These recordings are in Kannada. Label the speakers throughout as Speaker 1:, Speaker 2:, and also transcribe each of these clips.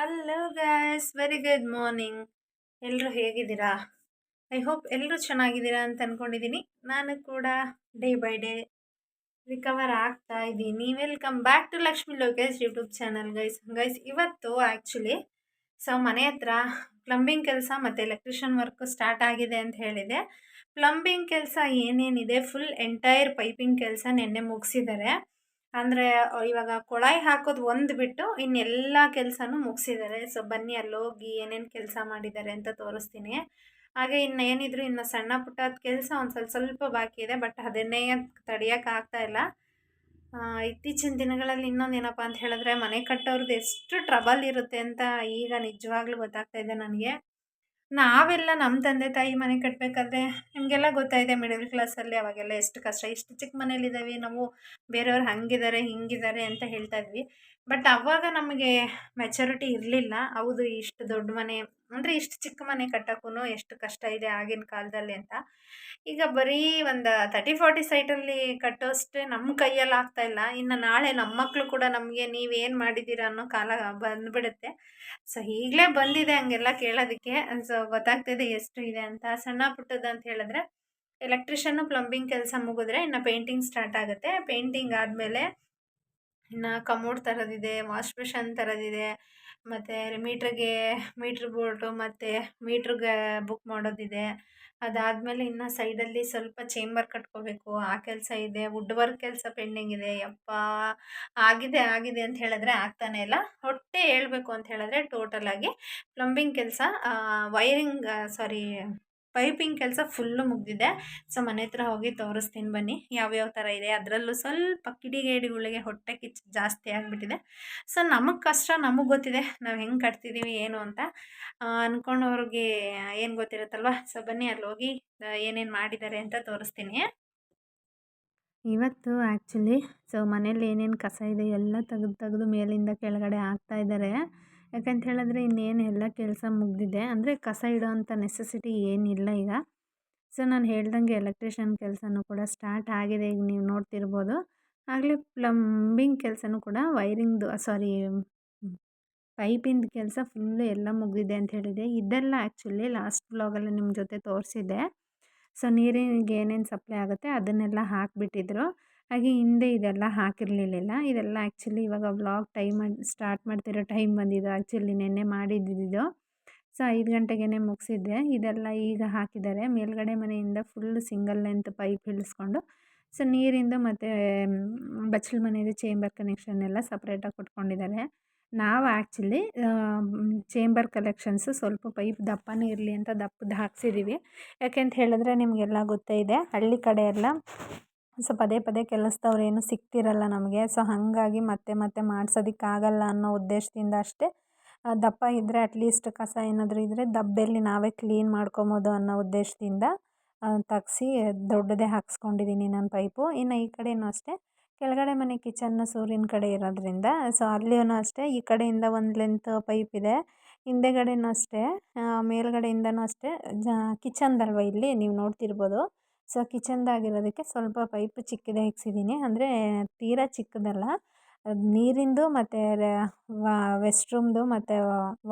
Speaker 1: Hello guys very good morning ಎಲ್ಲರೂ ಹೇಗಿದ್ದೀರಾ? ಐ ಹೋಪ್ ಎಲ್ಲರೂ ಚೆನ್ನಾಗಿದ್ದೀರಾ ಅಂತ ಅಂದ್ಕೊಂಡಿದ್ದೀನಿ ನಾನು ಕೂಡ ಡೇ ಬೈ ಡೇ ರಿಕವರ್ ಆಗ್ತಾ ಇದ್ದೀನಿ. Welcome back to Lakshmi Lokesh YouTube channel guys guys ಇವತ್ತು ಆ್ಯಕ್ಚುಲಿ ಸೊ ಮನೆ ಹತ್ರ ಪ್ಲಂಬಿಂಗ್ ಕೆಲಸ ಮತ್ತು ಎಲೆಕ್ಟ್ರಿಷಿಯನ್ ವರ್ಕು ಸ್ಟಾರ್ಟ್ ಆಗಿದೆ ಅಂತ ಹೇಳಿದೆ. ಪ್ಲಂಬಿಂಗ್ ಕೆಲಸ ಏನೇನಿದೆ? ಫುಲ್ ಎಂಟೈರ್ ಪೈಪಿಂಗ್ ಕೆಲಸ ನಿನ್ನೆ ಮುಗಿಸಿದ್ದಾರೆ. ಅಂದರೆ ಇವಾಗ ಕೊಳಾಯಿ ಹಾಕೋದು ಒಂದು ಬಿಟ್ಟು ಇನ್ನೆಲ್ಲ ಕೆಲಸನೂ ಮುಗಿಸಿದ್ದಾರೆ ಸೊ, ಬನ್ನಿ ಅಲ್ಲಿ ಹೋಗಿ ಏನೇನು ಕೆಲಸ ಮಾಡಿದ್ದಾರೆ ಅಂತ ತೋರಿಸ್ತೀನಿ. ಹಾಗೆ ಇನ್ನು ಏನಿದ್ರು ಇನ್ನು ಸಣ್ಣ ಪುಟ್ಟದ ಕೆಲಸ ಒಂದು ಸ್ವಲ್ಪ ಸ್ವಲ್ಪ ಬಾಕಿ ಇದೆ, ಬಟ್ ಅದನ್ನೇ ತಡೆಯೋಕ್ಕಾಗ್ತಾ ಇಲ್ಲ. ಇತ್ತೀಚಿನ ದಿನಗಳಲ್ಲಿ ಇನ್ನೊಂದು ಏನಪ್ಪ ಅಂತ ಹೇಳಿದ್ರೆ ಮನೆ ಕಟ್ಟೋರ್ದು ಎಷ್ಟು ಟ್ರಬಲ್ ಇರುತ್ತೆ ಅಂತ ಈಗ ನಿಜವಾಗ್ಲೂ ಗೊತ್ತಾಗ್ತಾ ಇದೆ ನನಗೆ. ನಾವೆಲ್ಲ ನಮ್ಮ ತಂದೆ, ತಾಯಿ ಮನೆ ಕಟ್ಟಬೇಕಾದ್ರೆ ನಿಮಗೆಲ್ಲ ಗೊತ್ತಾಯಿದೆ ಮಿಡಲ್ ಕ್ಲಾಸಲ್ಲಿ ಅವಾಗೆಲ್ಲ ಎಷ್ಟು ಕಷ್ಟ, ಇಷ್ಟು ಚಿಕ್ಕ ಮನೇಲಿದ್ದಾವೆ ನಾವು ಬೇರೆಯವ್ರು ಹಂಗಿದ್ದಾರೆ ಹಿಂಗಿದ್ದಾರೆ ಅಂತ ಹೇಳ್ತಾ ಇದ್ವಿ. ಬಟ್ ಅವಾಗ ನಮಗೆ ಮೆಚುರಿಟಿ ಇರಲಿಲ್ಲ. ಹೌದು, ಇಷ್ಟು ದೊಡ್ಡ ಮನೆ ಅಂದರೆ ಇಷ್ಟು ಚಿಕ್ಕ ಮನೆ ಕಟ್ಟೋಕ್ಕೂ ಎಷ್ಟು ಕಷ್ಟ ಇದೆ ಆಗಿನ ಕಾಲದಲ್ಲಿ ಅಂತ. ಈಗ ಬರೀ ಒಂದು ತರ್ಟಿ ಫಾರ್ಟಿ ಸೈಟಲ್ಲಿ ಕಟ್ಟೋಷ್ಟೇ ನಮ್ಮ ಕೈಯಲ್ಲಿ ಆಗ್ತಾ ಇಲ್ಲ. ಇನ್ನು ನಾಳೆ ನಮ್ಮ ಮಕ್ಕಳು ಕೂಡ ನಮಗೆ ನೀವೇನು ಮಾಡಿದ್ದೀರಾ ಅನ್ನೋ ಕಾಲ ಬಂದುಬಿಡುತ್ತೆ. ಸೊ ಈಗಲೇ ಬಂದಿದೆ ಹಂಗೆಲ್ಲ ಕೇಳೋದಕ್ಕೆ. ಸೊ ಗೊತ್ತಾಗ್ತಿದೆ ಎಷ್ಟು ಇದೆ ಅಂತ. ಸಣ್ಣ ಪುಟ್ಟದ್ದು ಅಂತ ಹೇಳಿದ್ರೆ ಎಲೆಕ್ಟ್ರಿಷನ್ನು ಪ್ಲಂಬಿಂಗ್ ಕೆಲಸ ಮುಗಿದ್ರೆ ಇನ್ನು ಪೇಂಟಿಂಗ್ ಸ್ಟಾರ್ಟ್ ಆಗುತ್ತೆ. ಪೇಂಟಿಂಗ್ ಆದಮೇಲೆ ಇನ್ನು ಕಮೋಡ್ ಥರದಿದೆ ವಾಶ್ ಬೇಷನ್ ತರೋದಿದೆ, ಮತ್ತು ಮೀಟ್ರಿಗೆ, ಮೀಟ್ರ್ ಬೋರ್ಡು ಮತ್ತು ಮೀಟ್ರಿಗೆ ಬುಕ್ ಮಾಡೋದಿದೆ. ಅದಾದಮೇಲೆ ಇನ್ನು ಸೈಡಲ್ಲಿ ಸ್ವಲ್ಪ ಚೇಂಬರ್ ಕಟ್ಕೋಬೇಕು. ಆ ಕೆಲಸ ಇದೆ. ವುಡ್ ವರ್ಕ್ ಕೆಲಸ ಪೆಂಡಿಂಗ್ ಇದೆ. ಯಪ್ಪ! ಆಗಿದೆ ಆಗಿದೆ ಅಂತ ಹೇಳಿದ್ರೆ ಆಗ್ತಾನೆ ಇಲ್ಲ. ಹೊಟ್ಟೆ ಹೇಳ್ಬೇಕು ಅಂತ ಹೇಳಿದ್ರೆ ಟೋಟಲಾಗಿ ಪ್ಲಂಬಿಂಗ್ ಕೆಲಸ ವೈರಿಂಗ್ ಸಾರಿ ಪೈಪಿಂಗ್ ಕೆಲಸ ಫುಲ್ಲು ಮುಗಿದಿದೆ. ಸೊ, ಮನೆ ಹತ್ರ ಹೋಗಿ ತೋರಿಸ್ತೀನಿ ಬನ್ನಿ. ಯಾವ್ಯಾವ ಥರ ಇದೆ. ಅದರಲ್ಲೂ ಸ್ವಲ್ಪ ಕಿಡಿಗೇಡಿಗಳಿಗೆ ಹೊಟ್ಟೆ ಕಿಚ್ಚು ಜಾಸ್ತಿ ಆಗಿಬಿಟ್ಟಿದೆ. ಸೊ, ನಮಗೆ ಕಷ್ಟ, ನಮಗೆ ಗೊತ್ತಿದೆ. ನಾವು ಹೆಂಗೆ ಕಟ್ತಿದ್ದೀವಿ ಏನು ಅಂತ. ಅಂದ್ಕೊಂಡವ್ರಿಗೆ ಏನು ಗೊತ್ತಿರುತ್ತಲ್ವ? ಸೊ, ಬನ್ನಿ ಅಲ್ಲಿ ಹೋಗಿ ಏನೇನು ಮಾಡಿದ್ದಾರೆ ಅಂತ ತೋರಿಸ್ತೀನಿ. ಇವತ್ತು ಆ್ಯಕ್ಚುಲಿ ಸೊ, ಮನೇಲಿ ಏನೇನು ಕಸ ಇದೆ, ಎಲ್ಲ ತೆಗೆದು ತೆಗೆದು ಮೇಲಿಂದ ಕೆಳಗಡೆ ಹಾಕ್ತಾ ಇದ್ದಾರೆ. ಯಾಕಂತ ಹೇಳಿದ್ರೆ ಇನ್ನೇನು ಎಲ್ಲ ಕೆಲಸ ಮುಗಿದಿದೆ. ಅಂದರೆ ಕಸ ಇಡೋವಂಥ ನೆಸೆಸಿಟಿ ಏನಿಲ್ಲ ಈಗ. ಸೊ ನಾನು ಹೇಳ್ದಂಗೆ ಎಲೆಕ್ಟ್ರಿಷಿಯನ್ ಕೆಲಸನೂ ಕೂಡ ಸ್ಟಾರ್ಟ್ ಆಗಿದೆ. ಈಗ ನೀವು ನೋಡ್ತಿರ್ಬೋದು. ಆಗಲೇ ಪ್ಲಂಬಿಂಗ್ ಕೆಲಸನೂ ಕೂಡ ವೈರಿಂಗ್ದು ಸಾರಿ ಪೈಪಿಂದು ಕೆಲಸ ಫುಲ್ಲು ಎಲ್ಲ ಮುಗಿದಿದೆ ಅಂತ ಹೇಳಿದೆ. ಇದೆಲ್ಲ ಆ್ಯಕ್ಚುಲಿ ಲಾಸ್ಟ್ ಬ್ಲಾಗಲ್ಲಿ ನಿಮ್ಮ ಜೊತೆ ತೋರಿಸಿದ್ದೆ. ಸೊ ನೀರಿಗೆ ಏನೇನು ಸಪ್ಲೈ ಆಗುತ್ತೆ ಅದನ್ನೆಲ್ಲ ಹಾಕಿಬಿಟ್ಟಿದ್ರು. ಹಾಗೆ ಹಿಂದೆ ಇದೆಲ್ಲ ಹಾಕಿರಲಿಲ್ಲ. ಇದೆಲ್ಲ ಆ್ಯಕ್ಚುಲಿ ಇವಾಗ ವ್ಲಾಗ್ ಟೈಮ್ ಸ್ಟಾರ್ಟ್ ಮಾಡ್ತಿರೋ ಟೈಮ್ ಬಂದಿದ್ದು ಆ್ಯಕ್ಚುಲಿ ನೆನ್ನೆ ಮಾಡಿದ್ದಿದ್ದು ಸೊ ಐದು ಗಂಟೆಗೇ ಮುಗಿಸಿದ್ದೆ. ಇದೆಲ್ಲ ಈಗ ಹಾಕಿದ್ದಾರೆ. ಮೇಲ್ಗಡೆ ಮನೆಯಿಂದ ಫುಲ್ ಸಿಂಗಲ್ ಲೆಂತ್ ಪೈಪ್ ಇಳಿಸ್ಕೊಂಡು ಸೊ ನೀರಿಂದ ಮತ್ತು ಬಚ್ಚಲು ಮನೆಯದು ಚೇಂಬರ್ ಕನೆಕ್ಷನ್ ಎಲ್ಲ ಸಪ್ರೇಟಾಗಿ ಕೊಟ್ಕೊಂಡಿದ್ದಾರೆ. ನಾವು ಆ್ಯಕ್ಚುಲಿ ಚೇಂಬರ್ ಕಲೆಕ್ಷನ್ಸು ಸ್ವಲ್ಪ ಪೈಪ್ ದಪ್ಪನೇ ಇರಲಿ ಅಂತ ದಪ್ಪದ ಹಾಕ್ಸಿದ್ದೀವಿ ಯಾಕೆಂತ ಹೇಳಿದ್ರೆ ನಿಮಗೆಲ್ಲ ಗೊತ್ತೇ ಇದೆ, ಹಳ್ಳಿ ಕಡೆ ಎಲ್ಲ ಸೊ, ಪದೇ ಪದೇ ಕೆಲಸದವ್ರು ಏನು ಸಿಗ್ತಿರಲ್ಲ ನಮಗೆ. ಸೊ, ಹಾಗಾಗಿ ಮತ್ತೆ ಮತ್ತೆ ಮಾಡ್ಸೋದಕ್ಕಾಗಲ್ಲ ಅನ್ನೋ ಉದ್ದೇಶದಿಂದ ಅಷ್ಟೇ ದಪ್ಪ ಇದ್ದರೆ ಅಟ್ಲೀಸ್ಟ್ ಕಸ ಏನಾದರೂ ಇದ್ದರೆ ದಬ್ಬೆಲ್ಲಿ ನಾವೇ ಕ್ಲೀನ್ ಮಾಡ್ಕೊಬೋದು ಅನ್ನೋ ಉದ್ದೇಶದಿಂದ ತಗ್ಸಿ ದೊಡ್ಡದೇ ಹಾಕ್ಸ್ಕೊಂಡಿದ್ದೀನಿ ನಾನು ಪೈಪು. ಇನ್ನು ಈ ಕಡೆಯೂ ಅಷ್ಟೇ, ಕೆಳಗಡೆ ಮನೆ ಕಿಚನ್ನು ಸೂರ್ಯನ ಕಡೆ ಇರೋದ್ರಿಂದ, ಸೊ ಅಲ್ಲಿಯೂ ಅಷ್ಟೇ, ಈ ಕಡೆಯಿಂದ ಒಂದು ಲೆಂತ್ ಪೈಪ್ ಇದೆ, ಹಿಂದೆಗಡೆನೂ ಅಷ್ಟೇ ಮೇಲ್ಗಡೆಯಿಂದನೂ ಅಷ್ಟೇ, ಜ, ಕಿಚನ್ದಲ್ವ ಇಲ್ಲಿ, ನೀವು ನೋಡ್ತಿರ್ಬೋದು. ಸೊ ಕಿಚನ್ದಾಗಿರೋದಕ್ಕೆ ಸ್ವಲ್ಪ ಪೈಪ್ ಚಿಕ್ಕದೇ ಇಕ್ಸಿದ್ದೀನಿ ಅಂದರೆ ತೀರಾ ಚಿಕ್ಕದಲ್ಲ. ನೀರಿಂದು ಮತ್ತು ವೆಸ್ಟ್ ರೂಮ್ದು ಮತ್ತು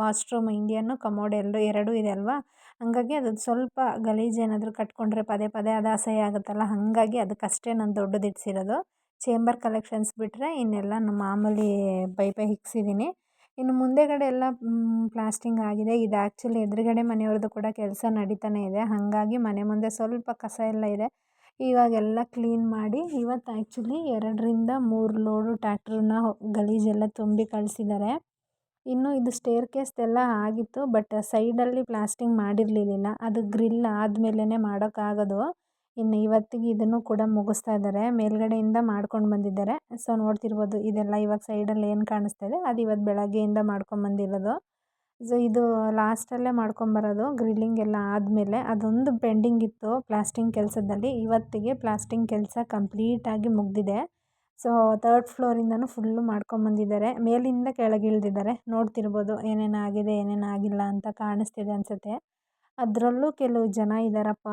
Speaker 1: ವಾಶ್ರೂಮ್, ಇಂಡಿಯನ್ನು ಕಮೋಡ್ ಎರಡು, ಎರಡೂ ಇದೆ ಅಲ್ವಾ? ಹಾಗಾಗಿ ಅದು ಸ್ವಲ್ಪ ಗಲೀಜು ಏನಾದರೂ ಕಟ್ಕೊಂಡ್ರೆ ಪದೇ ಪದೇ ಅದು ಅಸಹ್ಯ ಆಗುತ್ತಲ್ಲ? ಹಾಗಾಗಿ ಅದಕ್ಕಷ್ಟೇ ನಾನು ದೊಡ್ಡದು ಇಟ್ಸಿರೋದು ಚೇಂಬರ್ ಕಲೆಕ್ಷನ್ಸ್ ಬಿಟ್ಟರೆ ಇನ್ನೆಲ್ಲ ನಮ್ಮ ಮಾಮೂಲಿ ಪೈಪೇ ಇಕ್ಸಿದ್ದೀನಿ ಇನ್ನು ಮುಂದೆಗಡೆ ಎಲ್ಲ ಪ್ಲಾಸ್ಟಿಂಗ್ ಆಗಿದೆ. ಇದು ಆ್ಯಕ್ಚುಲಿ ಎದುರುಗಡೆ ಮನೆಯವ್ರದ್ದು ಕೂಡ ಕೆಲಸ ನಡೀತಾನೆ ಇದೆ. ಹಾಗಾಗಿ ಮನೆ ಮುಂದೆ ಸ್ವಲ್ಪ ಕಸ ಎಲ್ಲ ಇದೆ. ಇವಾಗೆಲ್ಲ ಕ್ಲೀನ್ ಮಾಡಿ ಇವತ್ತು ಆ್ಯಕ್ಚುಲಿ ಎರಡರಿಂದ ಮೂರು ಲೋಡು ಟ್ಯಾಕ್ಟ್ರನ್ನ ಗಲೀಜೆಲ್ಲ ತುಂಬಿ ಕಳಿಸಿದ್ದಾರೆ. ಇನ್ನು ಇದು ಸ್ಟೇರ್ ಕೇಸ್ದೆಲ್ಲ ಆಗಿತ್ತು, ಬಟ್ ಸೈಡಲ್ಲಿ ಪ್ಲಾಸ್ಟಿಂಗ್ ಮಾಡಿರಲಿಲ್ಲ. ಅದು ಗ್ರಿಲ್ ಆದಮೇಲೆ ಮಾಡೋಕ್ಕಾಗೋದು. ಇನ್ನು ಇವತ್ತಿಗೆ ಇದನ್ನು ಕೂಡ ಮುಗಿಸ್ತಾ ಇದ್ದಾರೆ. ಮೇಲ್ಗಡೆಯಿಂದ ಮಾಡ್ಕೊಂಡು ಬಂದಿದ್ದಾರೆ. ಸೊ ನೋಡ್ತಿರ್ಬೋದು ಇದೆಲ್ಲ ಇವಾಗ ಸೈಡಲ್ಲಿ ಏನು ಕಾಣಿಸ್ತಾ ಇದೆ? ಅದು ಇವತ್ತು ಬೆಳಗ್ಗೆಯಿಂದ ಮಾಡ್ಕೊಂಬಂದಿರೋದು ಸೊ ಇದು ಲಾಸ್ಟಲ್ಲೇ ಮಾಡ್ಕೊಂಬರೋದು ಗ್ರಿಲ್ಲಿಂಗ್ ಎಲ್ಲ ಆದಮೇಲೆ ಅದೊಂದು ಪೆಂಡಿಂಗ್ ಇತ್ತು ಪ್ಲಾಸ್ಟಿಂಗ್ ಕೆಲಸದಲ್ಲಿ. ಇವತ್ತಿಗೆ ಪ್ಲಾಸ್ಟಿಂಗ್ ಕೆಲಸ ಕಂಪ್ಲೀಟಾಗಿ ಮುಗಿದಿದೆ. ಸೊ ತರ್ಡ್ ಫ್ಲೋರಿಂದನೂ ಫುಲ್ಲು ಮಾಡ್ಕೊಂಬಂದಿದ್ದಾರೆ ಮೇಲಿಂದ ಕೆಳಗೆ ಇಳಿದಿದ್ದಾರೆ. ನೋಡ್ತಿರ್ಬೋದು ಏನೇನಾಗಿದೆ ಏನೇನಾಗಿಲ್ಲ ಅಂತ ಕಾಣಿಸ್ತಿದೆ ಅನಿಸುತ್ತೆ. ಅದರಲ್ಲೂ ಕೆಲವು ಜನ ಇದ್ದಾರಪ್ಪ.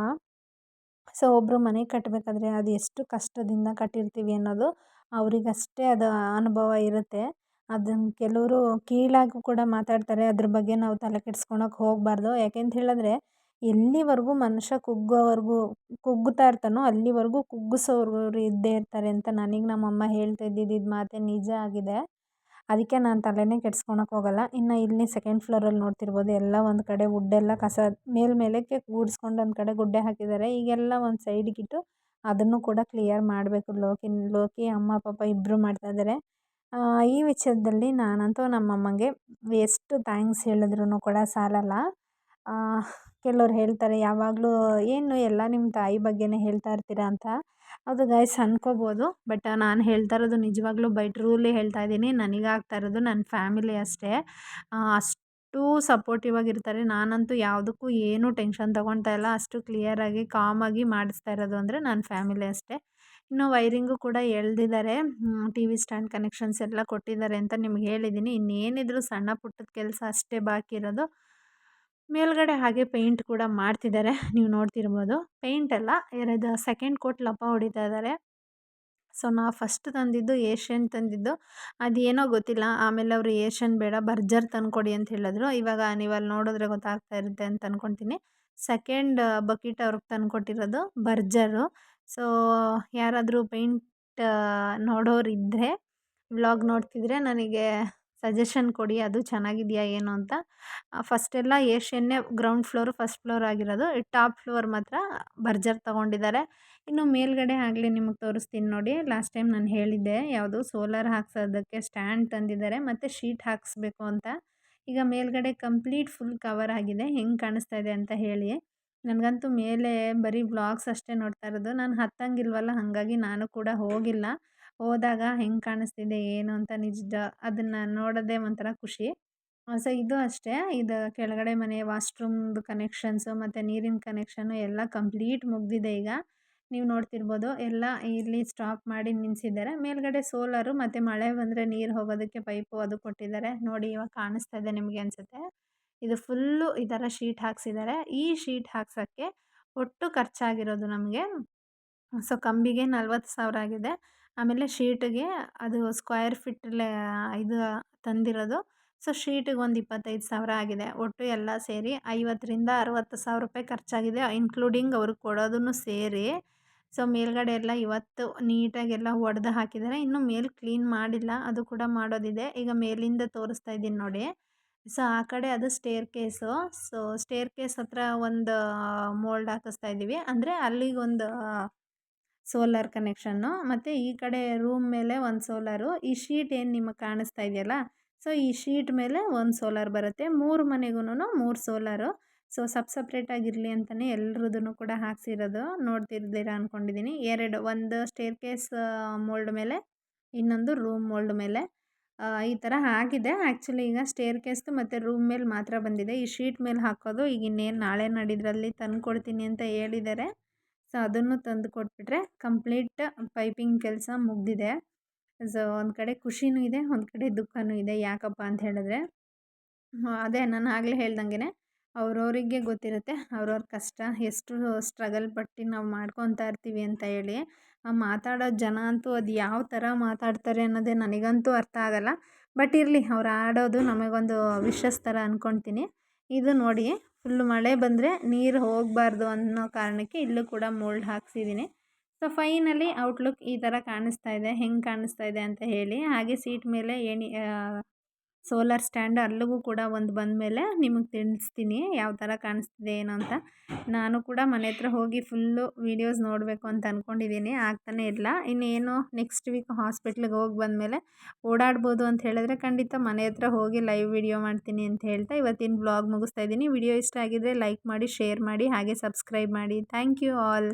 Speaker 1: ಸೊ ಒಬ್ಬರು ಮನೆ ಕಟ್ಟಬೇಕಾದ್ರೆ ಅದು ಎಷ್ಟು ಕಷ್ಟದಿಂದ ಕಟ್ಟಿರ್ತೀವಿ ಅನ್ನೋದು ಅವರಿಗಷ್ಟೇ ಅದು ಅನುಭವ ಇರುತ್ತೆ. ಅದನ್ನು ಕೆಲವರು ಕೀಳಾಗಿ ಕೂಡ ಮಾತಾಡ್ತಾರೆ, ಅದ್ರ ಬಗ್ಗೆ ನಾವು ತಲೆ ಕೆಡ್ಸ್ಕೊಳಕ್ಕೆ ಹೋಗಬಾರ್ದು. ಯಾಕೆಂತ ಹೇಳಿದ್ರೆ, ಎಲ್ಲಿವರೆಗೂ ಮನುಷ್ಯ ಕುಗ್ಗೋವರೆಗೂ ಕುಗ್ಗುತ್ತಾ ಇರ್ತಾನೋ ಅಲ್ಲಿವರೆಗೂ ಕುಗ್ಗಿಸೋರು ಇದ್ದೇ ಇರ್ತಾರೆ ಅಂತ ನನಗೆ ನಮ್ಮಮ್ಮ ಹೇಳ್ತಾ ಮಾತೇ ನಿಜ ಆಗಿದೆ. ಅದಕ್ಕೆ ನಾನು ತಲೆನೇ ಕೆಡ್ಸ್ಕೊಳಕ್ಕೆ ಹೋಗಲ್ಲ. ಇನ್ನು ಇಲ್ಲಿ ಸೆಕೆಂಡ್ ಫ್ಲೋರಲ್ಲಿ ನೋಡ್ತಿರ್ಬೋದು, ಎಲ್ಲ ಒಂದು ಕಡೆ ವುಡ್ಡೆಲ್ಲ ಕಸ ಮೇಲ್ಮೇಲಕ್ಕೆ ಗೂಡಿಸ್ಕೊಂಡು ಒಂದು ಕಡೆ ಗುಡ್ಡೆ ಹಾಕಿದ್ದಾರೆ. ಈಗೆಲ್ಲ ಒಂದು ಸೈಡ್ಗಿಟ್ಟು ಅದನ್ನು ಕೂಡ ಕ್ಲಿಯರ್ ಮಾಡಬೇಕು ಲೋಕಿ ಲೋಕಿ, ಅಮ್ಮ, ಪಾಪ ಇಬ್ಬರು ಮಾಡ್ತಾಯಿದ್ದಾರೆ ಈ ವಿಚಾರದಲ್ಲಿ ನಾನಂತೂ ನಮ್ಮಮ್ಮಂಗೆ ಎಷ್ಟು ಥ್ಯಾಂಕ್ಸ್ ಹೇಳಿದ್ರೂ ಕೂಡ ಸಾಲಲ್ಲ. ಕೆಲವ್ರು ಹೇಳ್ತಾರೆ, ಯಾವಾಗಲೂ ಏನು ಎಲ್ಲ ನಿಮ್ಮ ತಾಯಿ ಬಗ್ಗೆನೇ ಹೇಳ್ತಾ ಇರ್ತೀರಾ ಅಂತ. ಅದು ಗಾಯ್ಸ್ ಅನ್ಕೋಬೋದು. ಬಟ್ ನಾನು ಹೇಳ್ತಾ ಇರೋದು ನಿಜವಾಗ್ಲೂ ಬೈಟ್ ಟ್ರೂಲಿ ಹೇಳ್ತಾ ಇದ್ದೀನಿ. ನನಗಾಗ್ತಾ ಇರೋದು ನನ್ನ ಫ್ಯಾಮಿಲಿ ಅಷ್ಟೇ. ಅಷ್ಟು ಸಪೋರ್ಟಿವ್ ಆಗಿರ್ತಾರೆ ನಾನಂತೂ ಯಾವುದಕ್ಕೂ ಏನೂ ಟೆನ್ಷನ್ ತೊಗೊಳ್ತಾ ಇಲ್ಲ. ಅಷ್ಟು ಕ್ಲಿಯರಾಗಿ ಕಾಮಾಗಿ ಮಾಡಿಸ್ತಾ ಇರೋದು ಅಂದರೆ ನನ್ನ ಫ್ಯಾಮಿಲಿ ಅಷ್ಟೇ. ಇನ್ನು ವೈರಿಂಗು ಕೂಡ ಎಳ್ದಿದ್ದಾರೆ. ಟಿ ವಿ ಸ್ಟ್ಯಾಂಡ್ ಕನೆಕ್ಷನ್ಸ್ ಎಲ್ಲ ಕೊಟ್ಟಿದ್ದಾರೆ ಅಂತ ನಿಮ್ಗೆ ಹೇಳಿದ್ದೀನಿ ಇನ್ನೇನಿದ್ರು ಸಣ್ಣ ಪುಟ್ಟದ ಕೆಲಸ ಅಷ್ಟೇ ಬಾಕಿ ಇರೋದು. ಮೇಲ್ಗಡೆ ಹಾಗೆ ಪೇಂಟ್ ಕೂಡ ಮಾಡ್ತಿದ್ದಾರೆ ನೀವು ನೋಡ್ತಿರ್ಬೋದು. ಪೇಂಟ್ ಅಲ್ಲ, ಎರಡು ಸೆಕೆಂಡ್ ಕೋಟ್ ಲಪ ಹೊಡಿತಾ ಇದ್ದಾರೆ ಸೊ, ನಾ ಫಸ್ಟ್ ತಂದಿದ್ದು ಏಷ್ಯನ್ ತಂದಿದ್ದು. ಅದೇನೋ ಗೊತ್ತಿಲ್ಲ. ಆಮೇಲೆ ಅವರು ಏಷ್ಯನ್ ಬೇಡ, ಬರ್ಜರ್ ತಂದುಕೊಡಿ ಅಂತ ಹೇಳಿದ್ರು. ಇವಾಗ ನೀವು ಅಲ್ಲಿ ನೋಡಿದ್ರೆ ಗೊತ್ತಾಗ್ತಾ ಇರುತ್ತೆ ಅಂತ ಅಂದ್ಕೊಳ್ತೀನಿ ಸೆಕೆಂಡ್ ಬಕೆಟ್ ಅವ್ರಿಗೆ ತಂದುಕೊಟ್ಟಿರೋದು ಬರ್ಜರು. ಸೊ, ಯಾರಾದರೂ ಪೇಂಟ್ ನೋಡೋರಿದ್ದರೆ ವ್ಲಾಗ್ ನೋಡ್ತಿದ್ರೆ ನನಗೆ ಸಜೆಷನ್ ಕೊಡಿ, ಅದು ಚೆನ್ನಾಗಿದೆಯಾ ಏನು ಅಂತ. ಫಸ್ಟೆಲ್ಲ ಏಷ್ಯನ್ನೇ ಗ್ರೌಂಡ್ ಫ್ಲೋರು ಫಸ್ಟ್ ಫ್ಲೋರ್ ಆಗಿರೋದು. ಟಾಪ್ ಫ್ಲೋರ್ ಮಾತ್ರ ಬರ್ಜರ್ ತೊಗೊಂಡಿದ್ದಾರೆ. ಇನ್ನು ಮೇಲ್ಗಡೆ ಆಗಲಿ ನಿಮಗೆ ತೋರಿಸ್ತೀನಿ ನೋಡಿ. ಲಾಸ್ಟ್ ಟೈಮ್ ನಾನು ಹೇಳಿದ್ದೆ, ಯಾವುದು ಸೋಲಾರ್ ಹಾಕ್ಸೋದಕ್ಕೆ ಸ್ಟ್ಯಾಂಡ್ ತಂದಿದ್ದಾರೆ. ಮತ್ತು ಶೀಟ್ ಹಾಕಿಸ್ಬೇಕು ಅಂತ. ಈಗ ಮೇಲ್ಗಡೆ ಕಂಪ್ಲೀಟ್ ಫುಲ್ ಕವರ್ ಆಗಿದೆ. ಹೆಂಗೆ ಕಾಣಿಸ್ತಾ ಇದೆ ಅಂತ ಹೇಳಿ. ನನಗಂತೂ ಮೇಲೆ ಬರೀ ಬ್ಲಾಗ್ಸ್ ಅಷ್ಟೇ ನೋಡ್ತಾ ಇರೋದು. ನಾನು ಹತ್ತಂಗಿಲ್ವಲ್ಲ, ಹಾಗಾಗಿ ನಾನು ಕೂಡ ಹೋಗಿಲ್ಲ. ಹೋದಾಗ ಹೆಂಗೆ ಕಾಣಿಸ್ತಿದೆ, ಏನು ಅಂತ ನಿಜ ಅದನ್ನು ನೋಡೋದೇ ಒಂಥರ ಖುಷಿ. ಸೊ ಇದು ಅಷ್ಟೇ. ಇದು ಕೆಳಗಡೆ ಮನೆ ವಾಶ್ರೂಮ್ದು ಕನೆಕ್ಷನ್ಸು ಮತ್ತು ನೀರಿನ ಕನೆಕ್ಷನ್ನು ಎಲ್ಲ ಕಂಪ್ಲೀಟ್ ಮುಗಿದಿದೆ ಈಗ. ನೀವು ನೋಡ್ತಿರ್ಬೋದು. ಎಲ್ಲ ಇಲ್ಲಿ ಸ್ಟಾಪ್ ಮಾಡಿ ನಿಲ್ಲಿಸಿದ್ದಾರೆ ಮೇಲ್ಗಡೆ ಸೋಲಾರು ಮತ್ತು ಮಳೆ ಬಂದರೆ ನೀರು ಹೋಗೋದಕ್ಕೆ ಪೈಪು ಅದು ಕೊಟ್ಟಿದ್ದಾರೆ. ನೋಡಿ ಇವಾಗ ಕಾಣಿಸ್ತಾ ಇದೆ ನಿಮಗೆ ಅನಿಸುತ್ತೆ. ಇದು ಫುಲ್ಲು ಈ ಥರ ಶೀಟ್ ಹಾಕ್ಸಿದ್ದಾರೆ. ಈ ಶೀಟ್ ಹಾಕ್ಸೋಕ್ಕೆ ಒಟ್ಟು ಖರ್ಚಾಗಿರೋದು ನಮಗೆ, ಸೊ ಕಂಬಿಗೆ ನಲ್ವತ್ತು ಸಾವಿರ ಆಗಿದೆ. ಆಮೇಲೆ ಶೀಟಿಗೆ ಅದು ಸ್ಕ್ವೇರ್ ಫಿಟ್ಟಲ್ಲೇ ಇದು ತಂದಿರೋದು. ಸೊ ಶೀಟಿಗೆ ಒಂದು ಇಪ್ಪತ್ತೈದು ಸಾವಿರ ಆಗಿದೆ. ಒಟ್ಟು ಎಲ್ಲ ಸೇರಿ ಐವತ್ತರಿಂದ ಅರುವತ್ತು ಸಾವಿರ ರೂಪಾಯಿ ಖರ್ಚಾಗಿದೆ ಇನ್ಕ್ಲೂಡಿಂಗ್ ಅವ್ರಿಗೆ ಕೊಡೋದನ್ನು ಸೇರಿ. ಸೊ ಮೇಲ್ಗಡೆ ಎಲ್ಲ ಇವತ್ತು ನೀಟಾಗೆಲ್ಲ ಒಡೆದು ಹಾಕಿದ್ದಾರೆ. ಇನ್ನು ಮೇಲೆ ಕ್ಲೀನ್ ಮಾಡಿಲ್ಲ, ಅದು ಕೂಡ ಮಾಡೋದಿದೆ. ಈಗ ಮೇಲಿಂದ ತೋರಿಸ್ತಾ ಇದ್ದೀನಿ ನೋಡಿ. ಸೊ ಆ ಕಡೆ ಅದು stair case so stair case ಹತ್ರ ಒಂದು ಮೋಲ್ಡ್ ಹಾಕಿಸ್ತಾ ಇದ್ದೀವಿ. ಅಂದರೆ ಅಲ್ಲಿಗೊಂದು ಸೋಲಾರ್ ಕನೆಕ್ಷನ್ನು. ಮತ್ತು ಈ ಕಡೆ ರೂಮ್ ಮೇಲೆ ಒಂದು ಸೋಲಾರು. ಈ ಶೀಟ್ ಏನು ನಿಮಗೆ ಕಾಣಿಸ್ತಾ ಇದೆಯಲ್ಲ? ಸೊ, ಈ ಶೀಟ್ ಮೇಲೆ ಒಂದು ಸೋಲಾರ್ ಬರುತ್ತೆ. ಮೂರು ಮನೆಗೂ ಮೂರು ಸೋಲಾರು. ಸೊ ಸಪ್ ಸಪ್ರೇಟಾಗಿರಲಿ ಅಂತಲೇ ಎಲ್ರದೂ ಕೂಡ ಹಾಕ್ಸಿರೋದು ನೋಡ್ತಿರ್ದಿರ ಅಂದ್ಕೊಂಡಿದ್ದೀನಿ ಎರಡು, ಒಂದು ಸ್ಟೇರ್ ಕೇಸ್ ಮೋಲ್ಡ್ ಮೇಲೆ, ಇನ್ನೊಂದು ರೂಮ್ ಮೋಲ್ಡ್ ಮೇಲೆ. ಈ ಥರ ಆಗಿದೆ. ಆ್ಯಕ್ಚುಲಿ ಈಗ ಸ್ಟೇರ್ ಕೇಸ್ದು ಮತ್ತು ರೂಮ್ ಮೇಲೆ ಮಾತ್ರ ಬಂದಿದೆ. ಈ ಶೀಟ್ ಮೇಲೆ ಹಾಕೋದು ಈಗ ಇನ್ನೇನು ನಾಳೆ ನಾಡಿದ್ರಲ್ಲಿ ತಂದು ಕೊಡ್ತೀನಿ ಅಂತ ಹೇಳಿದ್ದಾರೆ. ಸೊ, ಅದನ್ನು ತಂದು ಕೊಟ್ಬಿಟ್ರೆ ಕಂಪ್ಲೀಟ್ ಪೈಪಿಂಗ್ ಕೆಲಸ ಮುಗಿದಿದೆ. ಸೊ, ಒಂದು ಕಡೆ ಖುಷಿನೂ ಇದೆ, ಒಂದು ಕಡೆ ದುಃಖನೂ ಇದೆ, ಯಾಕಪ್ಪ ಅಂತ ಹೇಳಿದ್ರೆ. ಅದೇ ನಾನು ಆಗಲೇ ಹೇಳ್ದಂಗೆ ಅವ್ರವರಿಗೆ ಗೊತ್ತಿರುತ್ತೆ, ಅವ್ರವ್ರ ಕಷ್ಟ, ಎಷ್ಟು ಸ್ಟ್ರಗಲ್ ಪಟ್ಟು ನಾವು ಮಾಡ್ಕೊತಾ ಇರ್ತೀವಿ ಅಂತ ಹೇಳಿ. ಮಾತಾಡೋ ಜನ ಅಂತೂ ಅದು ಯಾವ ಥರ ಮಾತಾಡ್ತಾರೆ ಅನ್ನೋದೇ ನನಗಂತೂ ಅರ್ಥ ಆಗೋಲ್ಲ. ಬಟ್ ಇರಲಿ, ಅವ್ರು ಆಡೋದು ನಮಗೊಂದು ವಿಶಸ್ ಥರ ಅಂದ್ಕೊಳ್ತೀನಿ ಇದು ನೋಡಿ ಫುಲ್ಲು ಮಳೆ ಬಂದರೆ ನೀರು ಹೋಗಬಾರ್ದು ಅನ್ನೋ ಕಾರಣಕ್ಕೆ ಇಲ್ಲೂ ಕೂಡ ಮೋಲ್ಡ್ ಹಾಕ್ಸಿದ್ದೀನಿ ಸೊ ಫೈನಲಿ ಔಟ್ಲುಕ್ ಈ ಥರ ಕಾಣಿಸ್ತಾ ಇದೆ, ಹೆಂಗೆ ಕಾಣಿಸ್ತಾ ಇದೆ ಅಂತ ಹೇಳಿ. ಹಾಗೆ ಸೀಟ್ ಮೇಲೆ ಏಣಿ ಸೋಲಾರ್ ಸ್ಟ್ಯಾಂಡ್ ಅಲ್ಲಿಗೂ ಕೂಡ ಒಂದು ಬಂದ ಮೇಲೆ ನಿಮಗೆ ತಿಳಿಸ್ತೀನಿ ಯಾವ ಥರ ಕಾಣಿಸ್ತಿದೆ ಏನು ಅಂತ. ನಾನು ಕೂಡ ಮನೆ ಹತ್ರ ಹೋಗಿ ಫುಲ್ಲು ವೀಡಿಯೋಸ್ ನೋಡಬೇಕು ಅಂತ ಅಂದ್ಕೊಂಡಿದ್ದೀನಿ ಆಗ್ತಾನೆ ಇಲ್ಲ. ಇನ್ನೇನು ನೆಕ್ಸ್ಟ್ ವೀಕ್ ಹಾಸ್ಪಿಟ್ಲಿಗೆ ಹೋಗಿ ಬಂದಮೇಲೆ ಓಡಾಡ್ಬೋದು ಅಂತ ಹೇಳಿದ್ರೆ ಖಂಡಿತ ಮನೆ ಹತ್ರ ಹೋಗಿ ಲೈವ್ ವಿಡಿಯೋ ಮಾಡ್ತೀನಿ ಅಂತ ಹೇಳ್ತಾ ಇವತ್ತಿನ ಬ್ಲಾಗ್ ಮುಗಿಸ್ತಾ ಇದ್ದೀನಿ. ವಿಡಿಯೋ ಇಷ್ಟ ಆಗಿದ್ರೆ ಲೈಕ್ ಮಾಡಿ ಶೇರ್ ಮಾಡಿ, ಹಾಗೆ ಸಬ್ಸ್ಕ್ರೈಬ್ ಮಾಡಿ. Thank you all